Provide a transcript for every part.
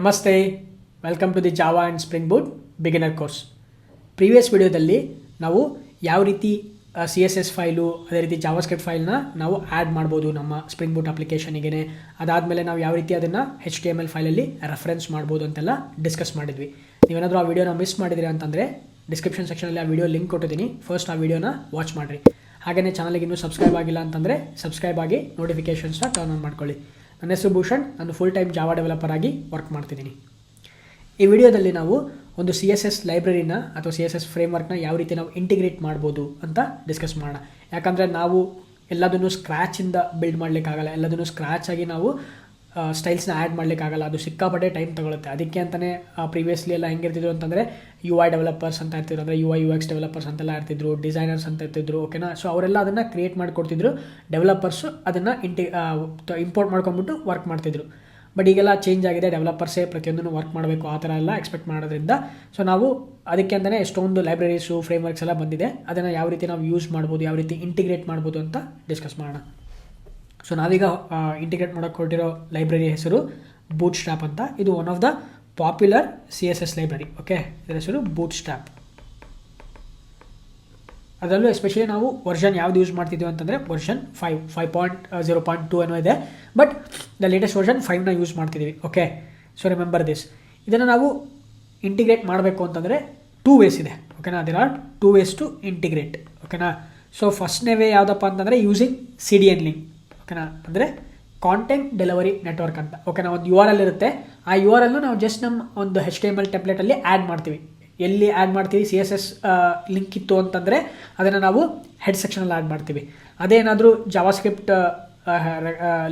ನಮಸ್ತೆ welcome to the Java and Spring Boot beginner course previous ವಿಡಿಯೋದಲ್ಲಿ ನಾವು ಯಾವ ರೀತಿ ಸಿ ಎಸ್ ಎಸ್ ಫೈಲು ಅದೇ ರೀತಿ ಜಾವಾ ಸ್ಕ್ರಿಪ್ಟ್ ಫೈಲ್ನ ನಾವು ಆ್ಯಡ್ ಮಾಡ್ಬೋದು ನಮ್ಮ ಸ್ಪ್ರಿಂಗ್ ಬೂಟ್ ಅಪ್ಲಿಕೇಶನಿಗೆ ಅದಾದಮೇಲೆ ನಾವು ಯಾವ ರೀತಿ ಅದನ್ನು ಹೆಚ್ ಟಿ ಎಂ ಎಲ್ ಫೈಲಲ್ಲಿ ರೆಫರೆನ್ಸ್ ಮಾಡ್ಬೋದು ಅಂತೆಲ್ಲ ಡಿಸ್ಕಸ್ ಮಾಡಿದ್ವಿ. ನೀವೇನಾದರೂ ಆ ವಿಡಿಯೋನ ಮಿಸ್ ಮಾಡಿದಿರಿ ಅಂತಂದರೆ ಡಿಸ್ಕ್ರಿಪ್ಷನ್ ಸೆಕ್ಷನಲ್ಲಿ ಆ ವಿಡಿಯೋ ಲಿಂಕ್ ಕೊಟ್ಟಿದ್ದೀನಿ. ಫಸ್ಟ್ ಆ ವಿಡಿಯೋನ ವಾಚ್ ಮಾಡಿರಿ. ಹಾಗೆಯೇ ಚಾನಲ್ಗೆ ಇನ್ನೂ ಸಬ್ಸ್ಕ್ರೈಬ್ ಆಗಿಲ್ಲ ಅಂತಂದರೆ ಸಬ್ಸ್ಕ್ರೈಬ್ ಆಗಿ ನೋಟಿಫಿಕೇಷನ್ಸ್ನ ಟರ್ನ್ ಆನ್ ಮಾಡ್ಕೊಳ್ಳಿ. ನನ್ನ ಹೆಸರು ಭೂಷಣ್. ನಾನು ಫುಲ್ ಟೈಮ್ ಜಾವಾ ಡೆವಲಪರ್ ಆಗಿ ವರ್ಕ್ ಮಾಡ್ತಿದ್ದೀನಿ. ಈ ವಿಡಿಯೋದಲ್ಲಿ ನಾವು ಒಂದು ಸಿ ಎಸ್ ಎಸ್ ಲೈಬ್ರರಿನ ಅಥವಾ ಸಿ ಎಸ್ ಎಸ್ ಫ್ರೇಮ್ವರ್ಕ್ನ ಯಾವ ರೀತಿ ನಾವು ಇಂಟಿಗ್ರೇಟ್ ಮಾಡ್ಬೋದು ಅಂತ ಡಿಸ್ಕಸ್ ಮಾಡೋಣ. ಯಾಕಂದರೆ ನಾವು ಎಲ್ಲದನ್ನು ಸ್ಕ್ರ್ಯಾಚಿಂದ ಬಿಲ್ಡ್ ಮಾಡಲಿಕ್ಕಾಗಲ್ಲ. ಎಲ್ಲದನ್ನು ಸ್ಕ್ರ್ಯಾಚಾಗಿ ನಾವು ಸ್ಟೈಲ್ಸ್ನ ಆ್ಯಡ್ ಮಾಡಲಿಕ್ಕಾಗಲ್ಲ, ಅದು ಸಿಕ್ಕಾಪಟ್ಟೆ ಟೈಮ್ ತಗೊಳುತ್ತೆ. ಅದಕ್ಕೆ ಅಂತಲೇ ಪ್ರೀವಿಯಸ್ಲಿ ಎಲ್ಲ ಹೆಂಗಿರ್ತಿದ್ರು ಅಂತಂದರೆ ಯು ಐ ಡೆವಲಪರ್ಸ್ ಅಂತ ಇರ್ತಿದ್ರು, ಅಂದರೆ U I U X developers ಅಂತೆಲ್ಲ ಇರ್ತಿದ್ರು ಡಿಸೈನರ್ಸ್ ಅಂತ ಇರ್ತಿದ್ರು ಓಕೆನಾ ಸೊ ಅವರೆಲ್ಲ ಅದನ್ನು ಕ್ರಿಯೇಟ್ ಮಾಡಿಕೊಡ್ತಿದ್ರು. ಡೆವಲಪರ್ಸು ಅದನ್ನು ಇಂಟಿ ಇಂಪೋರ್ಟ್ ಮಾಡ್ಕೊಂಬಿಟ್ಟು ವರ್ಕ್ ಮಾಡ್ತಿದ್ರು. ಬಟ್ ಈಗೆಲ್ಲ ಚೇಂಜ್ ಆಗಿದೆ ಡೆವಲಪರ್ಸೇ ಪ್ರತಿಯೊಂದನ್ನು ವರ್ಕ್ ಮಾಡಬೇಕು, ಆ ಥರ ಎಲ್ಲ ಎಕ್ಸ್ಪೆಕ್ಟ್ ಮಾಡೋದ್ರಿಂದ. ಸೊ ನಾವು ಅದಕ್ಕೆ ಅಂತಲೇ ಎಷ್ಟೊಂದು ಲೈಬ್ರರೀಸು ಫ್ರೇಮ್ವರ್ಕ್ಸ್ ಎಲ್ಲ ಬಂದಿದೆ. ಅದನ್ನು ಯಾವ ರೀತಿ ನಾವು ಯೂಸ್ ಮಾಡ್ಬೋದು, ಯಾವ ರೀತಿ ಇಂಟಿಗ್ರೇಟ್ ಮಾಡ್ಬೋದು ಅಂತ ಡಿಸ್ಕಸ್ ಮಾಡೋಣ. ಸೊ ನಾವೀಗ ಇಂಟಿಗ್ರೇಟ್ ಮಾಡೋಕ್ಕೆ ಹೊರಟಿರೋ ಲೈಬ್ರರಿ ಹೆಸರು ಬೂಟ್ ಸ್ಟ್ಯಾಪ್ ಅಂತ. ಇದು one of the popular C S S library okay ಇದರ ಹೆಸರು ಬೂಟ್ ಸ್ಟ್ಯಾಪ್ ಅದರಲ್ಲೂ ಎಸ್ಪೆಷಲಿ ನಾವು ವರ್ಷನ್ ಯಾವ್ದು ಯೂಸ್ ಮಾಡ್ತಿದ್ದೀವಿ ಅಂತಂದರೆ version five five point zero point two ಅನ್ನೋ ಇದೆ. ಬಟ್ ದ ಲೇಟೆಸ್ಟ್ ವರ್ಷನ್ ಫೈವ್ನ ಯೂಸ್ ಮಾಡ್ತಿದ್ದೀವಿ ಓಕೆ ಸೊ ರಿಮೆಂಬರ್ ದಿಸ್ ಇದನ್ನು ನಾವು ಇಂಟಿಗ್ರೇಟ್ ಮಾಡಬೇಕು ಅಂತಂದರೆ ಟೂ ವೇಸ್ ಇದೆ ಓಕೆನಾ there are two ways to integrate ಓಕೆನಾ ಸೊ ಫಸ್ಟ್ನೇ ವೇ ಯಾವುದಪ್ಪ ಅಂತಂದರೆ using C D N link ಓಕೆನಾ ಅಂದರೆ ಕಾಂಟೆಂಟ್ ಡೆಲಿವರಿ ನೆಟ್ವರ್ಕ್ ಅಂತ. ಓಕೆನಾ ಒಂದು ಯು ಆರ್ ಎಲ್ ಇರುತ್ತೆ. ಆ ಯು ಆರ್ ಎಲ್ ನಾವು ಜಸ್ಟ್ ನಮ್ಮ ಒಂದು ಹೆಚ್ ಟಿ ಎಂ ಎಲ್ ಟೆಂಪ್ಲೇಟಲ್ಲಿ ಆ್ಯಡ್ ಮಾಡ್ತೀವಿ. ಎಲ್ಲಿ ಆ್ಯಡ್ ಮಾಡ್ತೀವಿ ಸಿ ಎಸ್ ಎಸ್ ಲಿಂಕ್ ಇತ್ತು ಅಂತಂದರೆ ಅದನ್ನು ನಾವು ಹೆಡ್ ಸೆಕ್ಷನಲ್ಲಿ ಆ್ಯಡ್ ಮಾಡ್ತೀವಿ. ಅದೇನಾದರೂ ಜಾವಾಸ್ಕ್ರಿಪ್ಟ್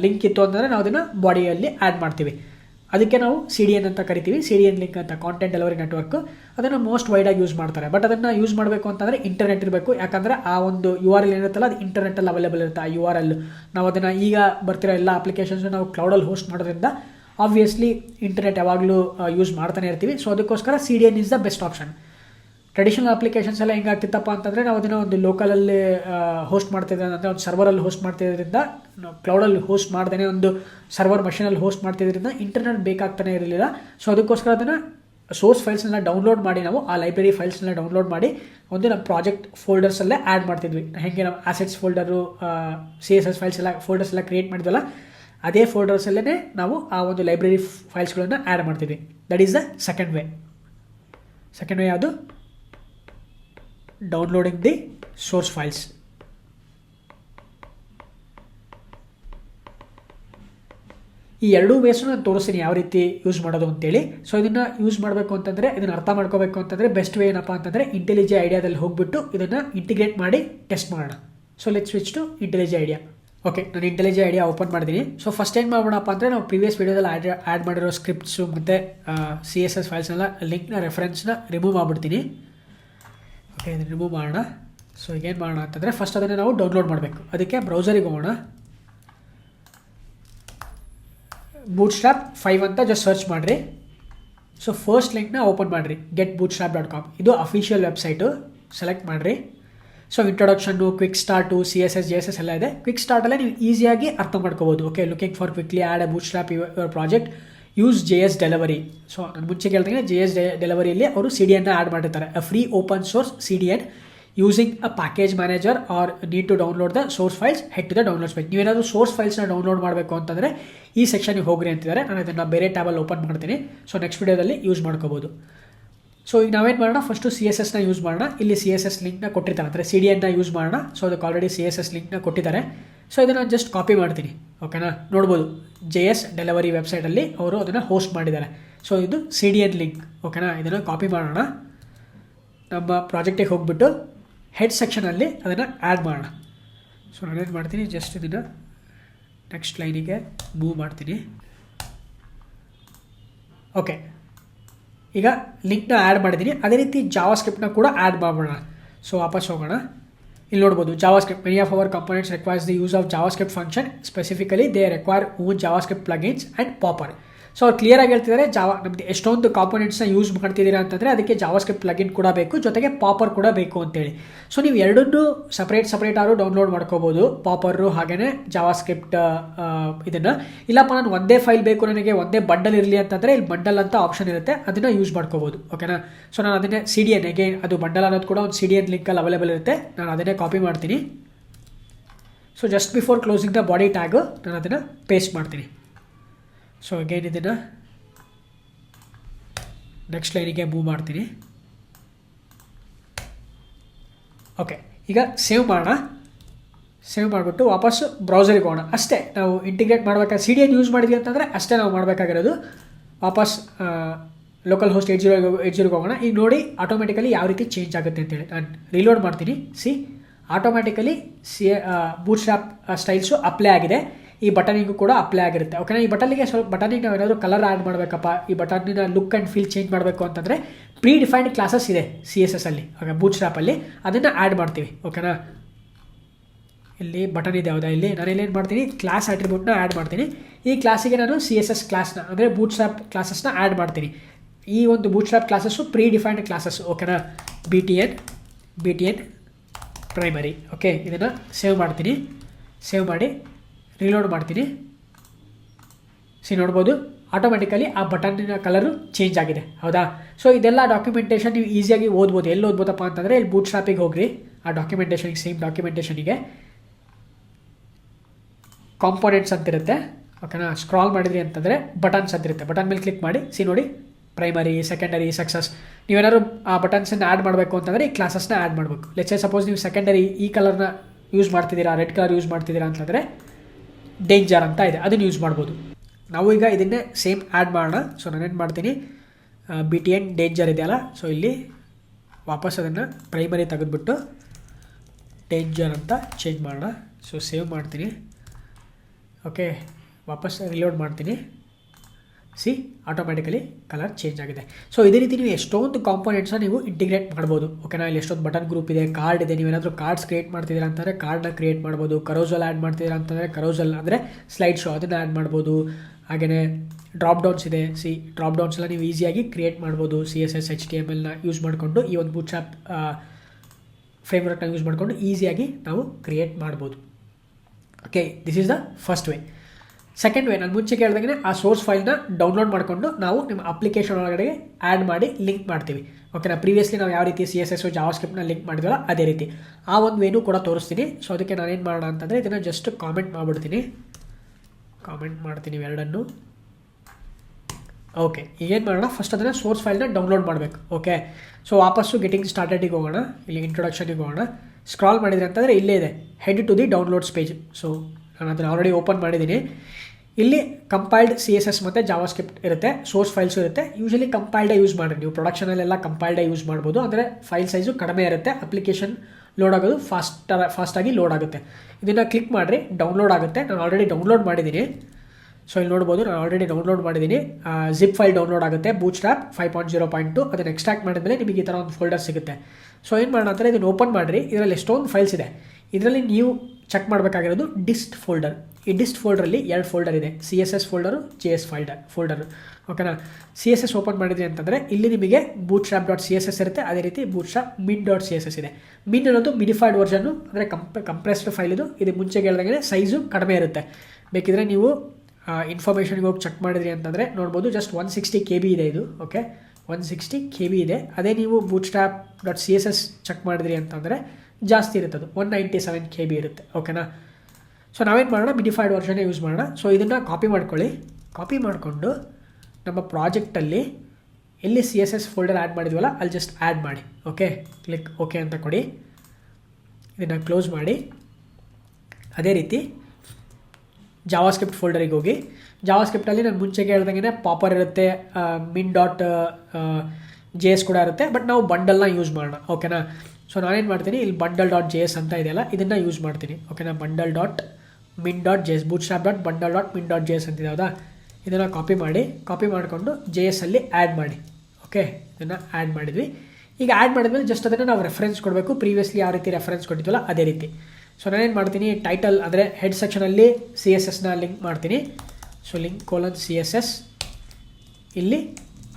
ಲಿಂಕ್ ಇತ್ತು ಅಂತಂದರೆ ನಾವು ಅದನ್ನು ಬಾಡಿಯಲ್ಲಿ ಆ್ಯಡ್ ಮಾಡ್ತೀವಿ. ಅದಕ್ಕೆ ನಾವು ಸಿ ಡಿ ಎನ್ ಅಂತ ಕರಿತೀವಿ. ಸಿ ಡಿ ಎನ್ ಲಿಂಕ್ ಅಂತ ಕಾಂಟೆಂಟ್ ಡೆಲಿವರಿ ನೆಟ್ವರ್ಕ್ ಅದನ್ನು ಮೋಸ್ಟ್ ವೈಡಾಗಿ ಯೂಸ್ ಮಾಡ್ತಾರೆ. ಬಟ್ ಅದನ್ನು ಯೂಸ್ ಮಾಡಬೇಕು ಅಂತಂದರೆ ಇಂಟರ್ನೆಟ್ ಇರಬೇಕು. ಯಾಕಂದರೆ ಆ ಒಂದು ಯು ಆರ್ ಎಲ್ ಏನಿರುತ್ತಲ್ಲ, ಅದು ಇಂಟರ್ನೆಟ್ಟಲ್ಲಿ ಅವೈಲೇಬಲ್ ಇರುತ್ತೆ ಆ ಯು ಆರ್ ಎಲ್ ನಾವು ಅದನ್ನು ಈಗ ಬರ್ತಿರೋ ಎಲ್ಲ ಅಪ್ಲಿಕೇಶನ್ಸ್ ನಾವು ಕ್ಲೌಡಲ್ಲಿ ಹೋಸ್ಟ್ ಮಾಡೋದ್ರಿಂದ ಆಬ್ವಿಯಸ್ಲಿ ಇಂಟರ್ನೆಟ್ ಯಾವಾಗಲೂ ಯೂಸ್ ಮಾಡ್ತಾನೆ ಇರ್ತೀವಿ. ಸೊ ಅದಕ್ಕೋಸ್ಕರ C D N is the best option traditional applications ಎಲ್ಲ ಹೆಂಗಾಗ್ತಿತ್ತಪ್ಪ ಅಂತಂದರೆ ನಾವು ಅದನ್ನು ಒಂದು ಲೋಕಲಲ್ಲಿ ಹೋಸ್ಟ್ ಮಾಡ್ತಿದ್ದೆ ಅಂದರೆ ಒಂದು ಸರ್ವರಲ್ಲಿ ಹೋಸ್ಟ್ ಮಾಡ್ತಿದ್ದರಿಂದ ಕ್ಲೌಡಲ್ಲಿ ಹೋಸ್ಟ್ ಮಾಡ್ದೇ ಒಂದು ಸರ್ವರ್ ಮಷೀನಲ್ಲಿ ಹೋಸ್ಟ್ ಮಾಡ್ತಿದ್ದರಿಂದ ಇಂಟರ್ನೆಟ್ ಬೇಕಾಗ್ತಾನೆ ಇರಲಿಲ್ಲ. ಸೊ ಅದಕ್ಕೋಸ್ಕರ ಅದನ್ನು ಸೋರ್ಸ್ ಫೈಲ್ಸ್ನೆಲ್ಲ ಡೌನ್ಲೋಡ್ ಮಾಡಿ ನಾವು, ಆ ಲೈಬ್ರರಿ ಫೈಲ್ಸ್ನೆಲ್ಲ ಡೌನ್ಲೋಡ್ ಮಾಡಿ ಒಂದು ನಮ್ಮ ಪ್ರಾಜೆಕ್ಟ್ ಫೋಲ್ಡರ್ಸಲ್ಲೇ ಆ್ಯಡ್ ಮಾಡ್ತಿದ್ವಿ. ಹೇಗೆ ನಾವು assets folder C S S files ಎಲ್ಲ ಫೋಲ್ಡರ್ಸ್ ಎಲ್ಲ ಕ್ರಿಯೇಟ್ ಮಾಡಿದ್ವಲ್ಲ, ಅದೇ ಫೋಲ್ಡರ್ಸಲ್ಲೇ ನಾವು ಆ ಒಂದು ಲೈಬ್ರರಿ ಫೈಲ್ಸ್ಗಳನ್ನು ಆ್ಯಡ್ ಮಾಡ್ತಿದ್ವಿ. That is the second way second way ಯಾವುದು? Downloading the source files. ಈ ಎರಡೂ ವೇಸ್ನು ನಾನು ತೋರಿಸ್ತೀನಿ ಯಾವ ರೀತಿ ಯೂಸ್ ಮಾಡೋದು ಅಂತೇಳಿ. ಸೊ ಇದನ್ನು ಯೂಸ್ ಮಾಡಬೇಕು ಅಂತಂದರೆ, ಇದನ್ನು ಅರ್ಥ ಮಾಡ್ಕೋಬೇಕು ಅಂತಂದರೆ ಬೆಸ್ಟ್ ವೇ ಏನಪ್ಪ ಅಂತಂದರೆ ಇಂಟೆಲಿಜಿ ಐಡಿಯಾದಲ್ಲಿ ಹೋಗ್ಬಿಟ್ಟು ಇದನ್ನು ಇಂಟಿಗ್ರೇಟ್ ಮಾಡಿ ಟೆಸ್ಟ್ ಮಾಡೋಣ. So let switch to IntelliJ IDEA okay ನಾನು ಇಂಟೆಲಿಜಿ ಐಡಿಯಾ ಓಪನ್ ಮಾಡಿದ್ದೀನಿ ಸೊ ಫಸ್ಟ್ ಏನು ಮಾಡೋಣಪ್ಪ ಅಂದರೆ, ನಾವು ಪ್ರೀವಿಯಸ್ ವೀಡಿಯೋದಲ್ಲಿ ಆ್ಯಡ್ ಆ್ಯಡ್ ಮಾಡಿರೋ ಸ್ಕ್ರಿಪ್ಟ್ಸು ಮತ್ತು ಸಿ ಎಸ್ ಎಸ್ ಫೈಲ್ಸ್ನೆಲ್ಲ ಲಿಂಕ್ನ ರೆಫರೆನ್ಸ್ನ ರಿಮೂವ್ ಮಾಡಿಬಿಡ್ತೀನಿ ಓಕೆ ರಿಮೂವ್ ಮಾಡೋಣ. ಸೊ ಈಗೇನು ಮಾಡೋಣ ಅಂತಂದರೆ ಫಸ್ಟ್ ಅದನ್ನು ನಾವು ಡೌನ್ಲೋಡ್ ಮಾಡಬೇಕು. ಅದಕ್ಕೆ ಬ್ರೌಸರಿಗೆ ಹೋಗೋಣ. ಬೂಟ್ ಸ್ಟ್ರಾಪ್ ಫೈವ್ ಅಂತ ಜಸ್ಟ್ ಸರ್ಚ್ ಮಾಡಿರಿ. ಸೊ ಫಸ್ಟ್ ಲಿಂಕ್ನ ಓಪನ್ ಮಾಡಿರಿ. Get Bootstrap dot com ಇದು ಅಫಿಷಿಯಲ್ ವೆಬ್ಸೈಟು ಸೆಲೆಕ್ಟ್ ಮಾಡಿರಿ. So introduction quick start C S S G S S ಎಲ್ಲ ಇದೆ. ಕ್ವಿಕ್ ಸ್ಟಾರ್ಟಲ್ಲೇ ನೀವು ಈಸಿಯಾಗಿ ಅರ್ಥ ಮಾಡ್ಕೋಬೋದು. Okay looking for quickly add a Bootstrap your project use J S delivery so ನಾನು ಮುಂಚೆ ಕೇಳ್ತೀನಿ ಜೆ ಎಸ್ ಡೆಲಿವರಿಯಲ್ಲಿ ಅವರು ಸಿ ಡಿ ಎನ್ನ ಆ್ಯಡ್ ಮಾಡಿರ್ತಾರೆ. A free open source C D N using a package manager or need to download the source files head to the download ಬೇಕು ನೀವೇನಾದರೂ source ಫೈಲ್ಸ್ನ download ಮಾಡಬೇಕು ಅಂತಂದರೆ ಈ ಸೆಕ್ಷನ್ಗೆ ಹೋಗ್ರಿ ಅಂತಿದ್ದಾರೆ. ನಾನು ಅದನ್ನು ಬೇರೆ ಟ್ಯಾಬಲ್ ಓಪನ್ ಮಾಡ್ತೀನಿ. ಸೊ ನೆಕ್ಸ್ಟ್ ವೀಡಿಯೋದಲ್ಲಿ ಯೂಸ್ ಮಾಡ್ಕೋಬೋದು. ಸೊ ಈಗ ನಾವೇನು ಮಾಡೋಣ? ಫಸ್ಟು ಸಿ ಎಸ್ ಎಸ್ನ ಯೂಸ್ ಮಾಡೋಣ. ಇಲ್ಲಿ ಸಿ ಎಸ್ ಎಸ್ ಲಿಂಕ್ನ ಕೊಟ್ಟಿರ್ತಾರೆ. ಅಂದರೆ ಸಿ ಡಿ ಎನ್ನ ಯೂಸ್ ಮಾಡೋಣ. ಸೊ ಅದಕ್ಕೆ ಆಲ್ರೆಡಿ ಸಿ ಎಸ್ ಎಸ್ ಲಿಂಕ್ನ ಕೊಟ್ಟಿದ್ದಾರೆ. ಸೊ ಇದನ್ನು ಜಸ್ಟ್ ಕಾಪಿ ಮಾಡ್ತೀನಿ. ಓಕೆನಾ ನೋಡ್ಬೋದು. ಜೆ ಎಸ್ ಡೆಲಿವರಿ ವೆಬ್ಸೈಟಲ್ಲಿ ಅವರು ಅದನ್ನು ಹೋಸ್ಟ್ ಮಾಡಿದ್ದಾರೆ. ಸೊ ಇದು ಸಿ ಡಿ ಎನ್ ಲಿಂಕ್ ಓಕೆನಾ ಇದನ್ನು ಕಾಪಿ ಮಾಡೋಣ. ನಮ್ಮ ಪ್ರಾಜೆಕ್ಟಿಗೆ ಹೋಗ್ಬಿಟ್ಟು ಹೆಡ್ ಸೆಕ್ಷನಲ್ಲಿ ಅದನ್ನು ಆ್ಯಡ್ ಮಾಡೋಣ. ಸೊ ನಾನೇನು ಮಾಡ್ತೀನಿ? ಜಸ್ಟ್ ಇದನ್ನು ನೆಕ್ಸ್ಟ್ ಲೈನಿಗೆ ಮೂವ್ ಮಾಡ್ತೀನಿ. ಓಕೆ ಈಗ ಲಿಂಕ್ನ ಆ್ಯಡ್ ಮಾಡಿದ್ದೀನಿ ಅದೇ ರೀತಿ ಜಾವಾ ಸ್ಕ್ರಿಪ್ಟ್ನ ಕೂಡ ಆ್ಯಡ್ ಮಾಡೋಣ ಸೊ ವಾಪಸ್ ಹೋಗೋಣ. ಇಲ್ಲಿ ನೋಡ್ಬೋದು JavaScript many of our components requires the use of JavaScript function specifically they require own JavaScript plugins and Popper so ಅವ್ರು ಕ್ಲಿಯರಾಗಿ ಹೇಳ್ತಿದ್ದಾರೆ ಜಾವ, ನಮ್ದು ಎಷ್ಟೊಂದು ಕಾಂಪೊನೆಂಟ್ಸ್ನ ಯೂಸ್ ಮಾಡ್ತಿದ್ದೀರಾ ಅಂತಂದರೆ ಅದಕ್ಕೆ ಜಾವಾ ಸ್ಕ್ರಿಪ್ಟ್ ಪ್ಲಗಿನ್ ಕೂಡ ಬೇಕು, ಜೊತೆಗೆ ಪಾಪರ್ ಕೂಡ ಬೇಕು ಅಂತೇಳಿ. ಸೊ ನೀವು ಎರಡನ್ನೂ ಸಪ್ರೇಟ್ ಸಪ್ರೇಟ್ ಆದರೂ ಡೌನ್ಲೋಡ್ ಮಾಡ್ಕೋಬೋದು ಪಾಪರು ಹಾಗೆಯೇ ಜಾವಾ ಸ್ಕ್ರಿಪ್ಟ್ ಇದನ್ನು. ಇಲ್ಲಪ್ಪ, ನಾನು ಒಂದೇ ಫೈಲ್ ಬೇಕು ನನಗೆ, ಒಂದೇ ಬಂಡಲ್ ಇರಲಿ ಅಂತಂದರೆ ಇಲ್ಲಿ ಬಂಡಲ್ ಅಂತ ಆಪ್ಷನ್ ಇರುತ್ತೆ, ಅದನ್ನು ಯೂಸ್ ಮಾಡ್ಕೋಬೋದು ಓಕೆನಾ ಸೊ ನಾನು ಅದನ್ನೇ ಸಿ ಡಿ ಎನ್ ಅಗೇನ್ ಅದು ಬಂಡಲ್ ಅನ್ನೋದು ಕೂಡ ಒಂದು ಸಿ ಡಿ ಎನ್ ಲಿಂಕಲ್ಲಿ ಅವೈಲೇಬಲ್ ಇರುತ್ತೆ, ನಾನು ಅದನ್ನೇ ಕಾಪಿ ಮಾಡ್ತೀನಿ. So just before closing the body tag ನಾನು ಅದನ್ನು ಪೇಸ್ಟ್ ಮಾಡ್ತೀನಿ. ಸೊ ಅಗೇನ್ ಇದನ್ನು ನೆಕ್ಸ್ಟ್ ಲೈನಿಗೆ ಮೂವ್ ಮಾಡ್ತೀನಿ. ಓಕೆ ಈಗ ಸೇವ್ ಮಾಡೋಣ. ಸೇವ್ ಮಾಡಿಬಿಟ್ಟು ವಾಪಸ್ಸು ಬ್ರೌಸರಿಗೆ ಹೋಗೋಣ. ಅಷ್ಟೇ, ನಾವು ಇಂಟಿಗ್ರೇಟ್ ಮಾಡಬೇಕಾದ್ರೆ ಸಿ ಡಿ ಎನ್ ಯೂಸ್ ಮಾಡಿದ್ವಿ ಅಂತಂದರೆ ಅಷ್ಟೇ ನಾವು ಮಾಡಬೇಕಾಗಿರೋದು. ವಾಪಸ್ local host eight zero eight ಜೀರೋಗೆ ಹೋಗೋಣ. ಈಗ ನೋಡಿ ಆಟೋಮೆಟಿಕಲಿ ಯಾವ ರೀತಿ ಚೇಂಜ್ ಆಗುತ್ತೆ ಅಂತೇಳಿ ನಾನು ರೀಲೋಡ್ ಮಾಡ್ತೀನಿ. See automatically see Bootstrap styles apply ಆಗಿದೆ. ಈ ಬಟನಿಗೂ ಕೂಡ ಅಪ್ಲೈ ಆಗಿರುತ್ತೆ. ಓಕೆನಾ ಈ ಬಟನಿಗೆ ಸ್ವಲ್ಪ ಬಟನಿಗೆ ನಾವು ಏನಾದರೂ ಕಲರ್ ಆ್ಯಡ್ ಮಾಡಬೇಕಪ್ಪ. ಈ ಬಟನಿನ ಲುಕ್ ಆ್ಯಂಡ್ ಫೀಲ್ ಚೇಂಜ್ ಮಾಡಬೇಕು ಅಂತಂದರೆ ಪ್ರೀ ಡಿಫೈನ್ಡ್ ಕ್ಲಾಸಸ್ ಇದೆ ಸಿ ಎಸ್ ಎಸ್ ಅಲ್ಲಿ ಓಕೆ ಬೂಟ್ ಸ್ಟ್ರಾಪಲ್ಲಿ ಅದನ್ನು ಆ್ಯಡ್ ಮಾಡ್ತೀವಿ ಓಕೆನಾ ಇಲ್ಲಿ ಬಟನ್ ಇದೆ ಹೌದಾ? ಇಲ್ಲಿ ನಾನು ಇಲ್ಲೇನು ಮಾಡ್ತೀನಿ? ಕ್ಲಾಸ್ ಆಟ್ರಿಬ್ಯೂಟ್ನ ಆ್ಯಡ್ ಮಾಡ್ತೀನಿ. ಈ ಕ್ಲಾಸಿಗೆ ನಾನು ಸಿ ಎಸ್ ಎಸ್ ಕ್ಲಾಸ್ನ ಅಂದರೆ ಬೂಟ್ ಸ್ಟ್ರಾಪ್ ಕ್ಲಾಸಸ್ನ ಆ್ಯಡ್ ಮಾಡ್ತೀನಿ. ಈ ಒಂದು Bootstrap classes predefined classes ಓಕೆನಾ B T N B T N primary okay ಇದನ್ನು ಸೇವ್ ಮಾಡ್ತೀನಿ. ಸೇವ್ ಮಾಡಿ. ರೀಲೋಡ್ ಮಾಡ್ತೀನಿ ಸಿ ನೋಡ್ಬೋದು. ಆಟೋಮೆಟಿಕಲಿ ಆ ಬಟನ್ನಿನ ಕಲರು ಚೇಂಜ್ ಆಗಿದೆ. ಹೌದಾ? ಸೊ ಇದೆಲ್ಲ ಡಾಕ್ಯುಮೆಂಟೇಷನ್ ನೀವು ಈಸಿಯಾಗಿ ಓದ್ಬೋದು. ಎಲ್ಲಿ ಓದ್ಬೋದಪ್ಪ ಅಂತಂದರೆ ಇಲ್ಲಿ ಬೂಟ್ ಶಾಪಿಗೆ ಹೋಗ್ರಿ. ಆ ಡಾಕ್ಯುಮೆಂಟೇಷನಿಗೆ ಸೇಮ್ ಡಾಕ್ಯುಮೆಂಟೇಷನಿಗೆ ಕಾಂಪೋನೆಂಟ್ಸ್ ಅಂತಿರುತ್ತೆ. ಓಕೆನಾ ಸ್ಕ್ರಾಲ್ ಮಾಡಿದ್ರಿ ಅಂತಂದರೆ ಬಟನ್ಸ್ ಅಂತಿರುತ್ತೆ. ಬಟನ್ ಮೇಲೆ ಕ್ಲಿಕ್ ಮಾಡಿ. ಸಿ ನೋಡಿ. ಪ್ರೈಮರಿ ಸೆಕೆಂಡರಿ ಸಕ್ಸಸ್ ನೀವೇನಾದ್ರು ಆ ಬಟನ್ಸನ್ನು ಆ್ಯಡ್ ಮಾಡಬೇಕು ಅಂತಂದರೆ ಈ ಕ್ಲಾಸಸ್ನ ಆ್ಯಡ್ ಮಾಡಬೇಕು. ಲೆಚ್ಚೆ ಸಪೋಸ್ ನೀವು ಸೆಕೆಂಡರಿ ಈ ಕಲರ್ನ ಯೂಸ್ ಮಾಡ್ತಿದ್ದೀರಾ ರೆಡ್ ಕಲರ್ ಯೂಸ್ ಮಾಡ್ತಿದ್ದೀರಾ ಅಂತಂದರೆ ಡೇಂಜರ್ ಅಂತ ಇದೆ. ಅದನ್ನು ಯೂಸ್ ಮಾಡ್ಬೋದು. ನಾವು ಈಗ ಇದನ್ನೇ ಸೇಮ್ ಆ್ಯಡ್ ಮಾಡೋಣ. ಸೊ ನಾನೇನು ಮಾಡ್ತೀನಿ? ಬಿ ಟಿ ಎನ್ ಡೇಂಜರ್ ಇದೆಯಲ್ಲ? ಸೊ ಇಲ್ಲಿ ವಾಪಸ್ ಅದನ್ನು ಪ್ರೈಮರಿ ತೆಗೆದುಬಿಟ್ಟು ಡೇಂಜರ್ ಅಂತ ಚೇಂಜ್ ಮಾಡೋಣ. ಸೊ ಸೇವ್ ಮಾಡ್ತೀನಿ. ಓಕೆ ವಾಪಸ್ ರಿಲೋಡ್ ಮಾಡ್ತೀನಿ. ಸಿ ಆಟೋಮೆಟಿಕಲಿ ಕಲರ್ ಚೇಂಜ್ ಆಗಿದೆ. ಸೊ ಇದೇ ರೀತಿ ನೀವು ಎಷ್ಟೊಂದು ಕಾಂಪೋನೆಂಟ್ಸ್ನ ನೀವು ಇಂಟಿಗ್ರೇಟ್ ಮಾಡ್ಬೋದು. ಓಕೆನಾ ಇಲ್ಲಿ ಎಷ್ಟೊಂದು ಬಟನ್ ಗ್ರೂಪ್ ಇದೆ ಕಾರ್ಡ್ ಇದೆ ನೀವೇನಾದರೂ ಕಾರ್ಡ್ಸ್ ಕ್ರಿಯೇಟ್ ಮಾಡ್ತಿದ್ದೀರಾ ಅಂತಂದರೆ ಕಾರ್ಡ್ನ ಕ್ರಿಯೇಟ್ ಮಾಡ್ಬೋದು. ಕರೋಸಲ್ ಆ್ಯಡ್ ಮಾಡ್ತಿದ್ದೀರಾ ಅಂತಂದರೆ ಕರೋಸಲ್ ಅಂದರೆ ಸ್ಲೈಡ್ ಶೋ ಅದನ್ನು ಆ್ಯಡ್ ಮಾಡ್ಬೋದು. ಹಾಗೆಯೇ ಡ್ರಾಪ್ ಡೌನ್ಸ್ ಇದೆ, ಸಿ ಡ್ರಾಪ್ ಡೌನ್ಸ್ ಎಲ್ಲ ನೀವು ಈಸಿಯಾಗಿ ಕ್ರಿಯೇಟ್ ಮಾಡ್ಬೋದು. C S S H T M ಎಲ್ನ use ಮಾಡಿಕೊಂಡು ಈ ಒಂದು ಬೂಟ್ ಶಾಪ್ ಫ್ರೇಮ್ವರ್ಕ್ನ ಯೂಸ್ ಮಾಡಿಕೊಂಡು ಈಸಿಯಾಗಿ ನಾವು ಕ್ರಿಯೇಟ್ ಮಾಡ್ಬೋದು. Okay this is the first way second way ನಾನು ಮುಂಚೆ ಕೇಳಿದಾಗೆ ಆ ಸೋರ್ಸ್ ಫೈಲ್ನ ಡೌನ್ಲೋಡ್ ಮಾಡಿಕೊಂಡು ನಾವು ನಿಮ್ಮ ಅಪ್ಲಿಕೇಶನ್ ಒಳಗಡೆ ಆ್ಯಡ್ ಮಾಡಿ ಲಿಂಕ್ ಮಾಡ್ತೀವಿ. ಓಕೆನಾ ಪ್ರೀವಿಯಸ್ಲಿ ನಾವು ಯಾವ ರೀತಿ ಸಿ ಎಸ್ ಎಸ್ ಜಾವ ಸ್ಕ್ರಿಪ್ಟ್ನ ಲಿಂಕ್ ಮಾಡಿದ್ವಲ್ಲ ಅದೇ ರೀತಿ. ಆ ಒಂದು ವೇನು ಕೂಡ ತೋರಿಸ್ತೀನಿ. ಸೊ ಅದಕ್ಕೆ ನಾನು ಏನು ಮಾಡೋಣ ಅಂತಂದರೆ ಇದನ್ನು ಜಸ್ಟ್ ಕಾಮೆಂಟ್ ಮಾಡಿಬಿಡ್ತೀನಿ. ಕಾಮೆಂಟ್ ಮಾಡ್ತೀನಿ ಎರಡನ್ನು. ಓಕೆ ಈಗೇನು ಮಾಡೋಣ? ಫಸ್ಟ್ ಅದನ್ನು ಸೋರ್ಸ್ ಫೈಲ್ನ ಡೌನ್ಲೋಡ್ ಮಾಡಬೇಕು. ಓಕೆ ಸೊ ವಾಪಸ್ಸು ಗೆಟಿಂಗ್ ಸ್ಟಾರ್ಟೆಡಿಗೆ ಹೋಗೋಣ. ಇಲ್ಲಿ ಇಂಟ್ರೊಡಕ್ಷನಿಗೆ ಹೋಗೋಣ. ಸ್ಕ್ರಾಲ್ ಮಾಡಿದ್ರೆ ಅಂತಂದರೆ ಇಲ್ಲೇ ಇದೆ. Head to the downloads page so ನಾನು ಅದನ್ನು ಆಲ್ರೆಡಿ ಓಪನ್ ಮಾಡಿದ್ದೀನಿ. ಇಲ್ಲಿ ಕಂಪೈಲ್ಡ್ ಸಿ ಎಸ್ ಎಸ್ ಮತ್ತು ಜಾವಾ ಸ್ಕ್ರಿಪ್ಟ್ ಇರುತ್ತೆ ಸೋರ್ಸ್ ಫೈಲ್ಸ್ ಇರುತ್ತೆ. ಯೂಶಲಿ ಕಂಪೈಲ್ಡೇ ಯೂಸ್ ಮಾಡಿ ನೀವು ಪ್ರೊಡಕ್ಷನಲ್ಲೆಲ್ಲ ಕಂಪೈಲ್ಡೇ ಯೂಸ್ ಮಾಡ್ಬೋದು. ಅಂದರೆ ಫೈಲ್ ಸೈಜು ಕಡಿಮೆ ಇರುತ್ತೆ. ಅಪ್ಲಿಕೇಶನ್ ಲೋಡ್ ಆಗೋದು ಫಾಸ್ಟ್ ಫಾಸ್ಟಾಗಿ ಲೋಡ್ ಆಗುತ್ತೆ. ಇದನ್ನು ಕ್ಲಿಕ್ ಮಾಡಿರಿ ಡೌನ್ಲೋಡ್ ಆಗುತ್ತೆ. ನಾನು ಆಲ್ರೆಡಿ ಡೌನ್ಲೋಡ್ ಮಾಡಿದ್ದೀನಿ ಸೊ ಇಲ್ಲಿ ನೋಡ್ಬೋದು, ನಾನು ಆಲ್ರೆಡಿ ಡೌನ್ಲೋಡ್ ಮಾಡಿದ್ದೀನಿ ಜಿಪ್ ಫೈಲ್ ಡೌನ್ಲೋಡ್ ಆಗುತ್ತೆ. Bootstrap five point zero point two ಅದನ್ನು ಎಕ್ಸ್ಟ್ರಾಕ್ಟ್ ಮಾಡಿದ್ಮೇಲೆ ನಿಮಗೆ ಈ ಥರ ಒಂದು ಫೋಲ್ಡರ್ ಸಿಗುತ್ತೆ. ಸೊ ಏನು ಮಾಡೋಣ ಅಂದರೆ ಇದನ್ನು ಓಪನ್ ಮಾಡಿರಿ. ಇದರಲ್ಲಿ ಎಷ್ಟೊಂದು ಫೈಲ್ಸ್ ಇದೆ. ಇದರಲ್ಲಿ ನೀವು ಚೆಕ್ ಮಾಡಬೇಕಾಗಿರೋದು ಡಿಸ್ಟ್ ಫೋಲ್ಡರ್ ಈ ಡಿಸ್ಟ್ ಫೋಲ್ಡರಲ್ಲಿ ಎರಡು ಫೋಲ್ಡರ್ ಇದೆ. C S S folder J S folder folder ಓಕೆನಾ ಸಿ ಎಸ್ ಎಸ್ ಓಪನ್ ಮಾಡಿದ್ರಿ ಅಂತಂದರೆ ಇಲ್ಲಿ ನಿಮಗೆ Bootstrap dot C S S ಇರುತ್ತೆ. ಅದೇ ರೀತಿ Bootstrap min dot C S S ಇದೆ. ಮಿನ್ ಅನ್ನೋದು ಮಿಡಿಫೈಡ್ ವರ್ಷನ್ನು ಅಂದರೆ ಕಂಪ್ ಕಂಪ್ರೆಸ್ಡ್ ಫೈಲ್ ಇದು. ಇದು ಮುಂಚೆಗೆ ಹೇಳ್ದಂಗೆ ಸೈಜು ಕಡಿಮೆ ಇರುತ್ತೆ. ಬೇಕಿದ್ರೆ ನೀವು ಇನ್ಫಾರ್ಮೇಷನ್ಗೆ ಹೋಗಿ ಚೆಕ್ ಮಾಡಿದ್ರಿ ಅಂತಂದರೆ ನೋಡ್ಬೋದು just one sixty K B ಇದೆ ಇದು. Okay one sixty K B ಇದೆ. ಅದೇ ನೀವು Bootstrap dot C S S check ಮಾಡಿದ್ರಿ ಅಂತಂದರೆ ಜಾಸ್ತಿ ಇರುತ್ತೆ ಅದು one ninety seven K B ಇರುತ್ತೆ ಓಕೆನಾ ಸೊ ನಾವೇನು ಮಾಡೋಣ? ಮಿಡಿಫೈಡ್ ವರ್ಷನೇ ಯೂಸ್ ಮಾಡೋಣ. ಸೊ ಇದನ್ನು ಕಾಪಿ ಮಾಡ್ಕೊಳ್ಳಿ. ಕಾಪಿ ಮಾಡಿಕೊಂಡು ನಮ್ಮ ಪ್ರಾಜೆಕ್ಟಲ್ಲಿ ಎಲ್ಲಿ C S S folder add ಮಾಡಿದ್ವಲ್ಲ, ಅಲ್ಲಿ ಜಸ್ಟ್ ಆ್ಯಡ್ ಮಾಡಿ. ಓಕೆ ಕ್ಲಿಕ್ ಓಕೆ ಅಂತ ಕೊಡಿ. ಇದನ್ನು ಕ್ಲೋಸ್ ಮಾಡಿ. ಅದೇ ರೀತಿ ಜಾವಾಸ್ಕ್ರಿಪ್ಟ್ ಫೋಲ್ಡರಿಗೆ ಹೋಗಿ. ಜಾವಾಸ್ಕ್ರಿಪ್ಟಲ್ಲಿ ನಾನು ಮುಂಚೆಗೆ ಹೇಳ್ದಂಗೆ ಪಾಪರ್ ಇರುತ್ತೆ ಮಿನ್ ಡಾಟ್ ಜೆ ಎಸ್ ಕೂಡ ಇರುತ್ತೆ ಬಟ್ ನಾವು ಬಂಡಲ್ನ ಯೂಸ್ ಮಾಡೋಣ. ಓಕೆನಾ ಸೊ ನಾನೇನು ಮಾಡ್ತೀನಿ, ಇಲ್ಲಿ ಬಂಡಲ್ ಡಾಟ್ ಜೆ ಎಸ್ ಅಂತ ಇದೆಯಲ್ಲ ಇದನ್ನು ಯೂಸ್ ಮಾಡ್ತೀನಿ. ಓಕೆನಾ bundle dot min dot J S Bootstrap dot bundle dot min dot J S ಅಂತಿದೆ ಹೌದಾ? ಇದನ್ನು ಕಾಪಿ ಮಾಡಿ ಕಾಪಿ ಮಾಡಿಕೊಂಡು ಜೆ ಎಸ್ ಅಲ್ಲಿ ಆ್ಯಡ್ ಮಾಡಿ. ಓಕೆ ಇದನ್ನು ಆ್ಯಡ್ ಮಾಡಿದ್ವಿ. ಈಗ ಆ್ಯಡ್ ಮಾಡಿದ್ಮೇಲೆ ಜಸ್ಟ್ ಅದನ್ನು ನಾವು ರೆಫರೆನ್ಸ್ ಕೊಡಬೇಕು. ಪ್ರೀವಿಯಸ್ಲಿ ಯಾವ ರೀತಿ ರೆಫರೆನ್ಸ್ ಕೊಟ್ಟಿದ್ವಲ್ಲ, ಅದೇ ರೀತಿ. ಸೊ ನಾನೇನು ಮಾಡ್ತೀನಿ ಟೈಟಲ್ ಅಂದರೆ ಹೆಡ್ ಸೆಕ್ಷನಲ್ಲಿ ಸಿ ಎಸ್ ಎಸ್ನ ಲಿಂಕ್ ಮಾಡ್ತೀನಿ. So link colon C S S ಇಲ್ಲಿ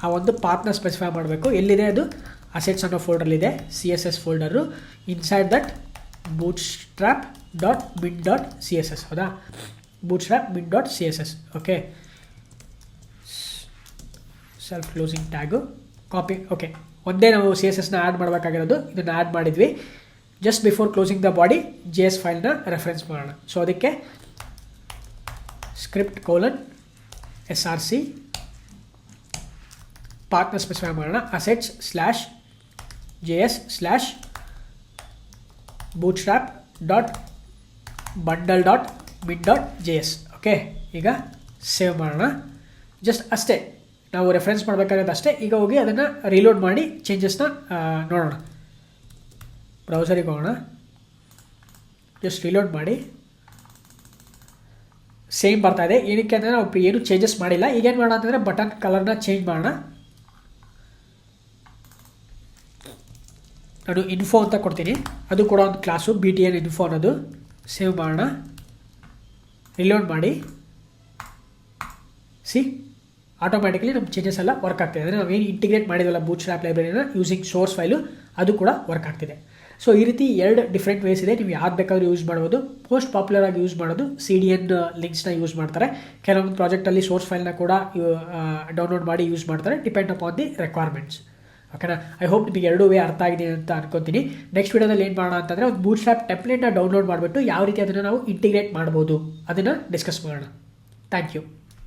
ಆ ಒಂದು ಪಾತ್ನ ಸ್ಪೆಸಿಫೈ ಮಾಡಬೇಕು. ಎಲ್ಲಿದೆ ಅದು? ಅಸೆಟ್ಸ್ ಅನ್ನೋ ಫೋಲ್ಡರ್ಲಿದೆ C S S folder inside that Bootstrap dot min dot C S S ಹೌದಾ? Bootstrap min dot C S S okay self closing tag copy okay ಒಂದೇ ನಾವು ಸಿ ಎಸ್ ಎಸ್ನ ಆ್ಯಡ್ ಮಾಡಬೇಕಾಗಿರೋದು, ಇದನ್ನು ಆ್ಯಡ್ ಮಾಡಿದ್ವಿ. Just before closing the body J S ಫೈಲ್ನ reference ಮಾಡೋಣ. So ಅದಕ್ಕೆ script colon S R C partner specify ಮಾಡೋಣ. Assets slash J S slash Bootstrap dot bundle dot min dot J S okay ಈಗ save ಮಾಡೋಣ. Just ಅಷ್ಟೇ. ನಾವು reference ಮಾಡಬೇಕಾಗುತ್ತೆ ಅಷ್ಟೇ. ಈಗ ಹೋಗಿ ಅದನ್ನು ರೀಲೋಡ್ ಮಾಡಿ ಚೇಂಜಸ್ನ ನೋಡೋಣ. ಬ್ರೌಸರಿಗೆ ಹೋಗೋಣ. ಜಸ್ಟ್ ರೀಲೋಡ್ ಮಾಡಿ. ಸೇಮ್ ಬರ್ತಾ ಇದೆ. ಏನಕ್ಕೆ ಅಂದರೆ ನಾವು ಏನು ಚೇಂಜಸ್ ಮಾಡಿಲ್ಲ. ಈಗೇನು ಮಾಡೋಣ ಅಂತಂದರೆ ಬಟನ್ ಕಲರ್ನ ಚೇಂಜ್ ಮಾಡೋಣ. ನಾನು ಇನ್ಫೋ ಅಂತ ಕೊಡ್ತೀನಿ. ಅದು ಕೂಡ ಒಂದು class B T N info ಅನ್ನೋದು ಸೇವ್ ಮಾಡೋಣ. ರಿಲೋಡ್ ಮಾಡಿ. ಸಿ ಆಟೋಮ್ಯಾಟಿಕಲಿ ನಮ್ಮ ಚೇಂಜಸ್ ಎಲ್ಲ ವರ್ಕ್ ಆಗ್ತಿದೆ. ಅಂದರೆ ಏನು ಇಂಟಿಗ್ರೇಟ್ ಮಾಡಿದ್ವಲ್ಲ ಬೂಟ್ ಸ್ಟ್ರಾಪ್ ಲೈಬ್ರರಿನ ಯೂಸಿಂಗ್ ಸೋರ್ಸ್ ಫೈಲು ಅದು ಕೂಡ ವರ್ಕ್ ಆಗ್ತಿದೆ. ಸೊ ಈ ರೀತಿ ಎರಡು ಡಿಫ್ರೆಂಟ್ ವೇಸ್ ಇದೆ. ನೀವು ಯಾವ್ದು ಬೇಕಾದ್ರೂ ಯೂಸ್ ಮಾಡ್ಬೋದು. ಮೋಸ್ಟ್ ಪಾಪ್ಯುಲರ್ ಆಗಿ ಯೂಸ್ ಮಾಡೋದು ಸಿ ಡಿ ಎನ್ ಲಿಂಕ್ಸ್ನ ಯೂಸ್ ಮಾಡ್ತಾರೆ. ಕೆಲವೊಂದು ಪ್ರಾಜೆಕ್ಟಲ್ಲಿ ಸೋರ್ಸ್ ಫೈಲ್ನ ಕೂಡ ಡೌನ್ಲೋಡ್ ಮಾಡಿ ಯೂಸ್ ಮಾಡ್ತಾರೆ. ಡಿಪೆಂಡ್ ಅಪಾನ್ ದಿ ರಿಕ್ವೈರ್ಮೆಂಟ್ಸ್ ಓಕೆನಾ? ಐ ಹೋಪ್ ನಿಮಗೆ ಎರಡೂ ವೇ ಅರ್ಥ ಆಗಿದೆ ಅಂತ ಅನ್ಕೊತೀನಿ. ನೆಕ್ಸ್ಟ್ ವಿಡಿಯೋದಲ್ಲಿ ಏನು ಮಾಡೋಣ ಅಂತಂದರೆ ಒಂದು ಬೂಟ್ ಸ್ಟ್ರಾಪ್ ಟೆಂಪ್ಲೇಟ್ನ ಡೌನ್ಲೋಡ್ ಮಾಡಿಬಿಟ್ಟು ಯಾವ ರೀತಿ ಅದನ್ನು ನಾವು ಇಂಟಿಗ್ರೇಟ್ ಮಾಡ್ಬೋದು. ಅದನ್ನು ಡಿಸ್ಕಸ್ ಮಾಡೋಣ. Thank you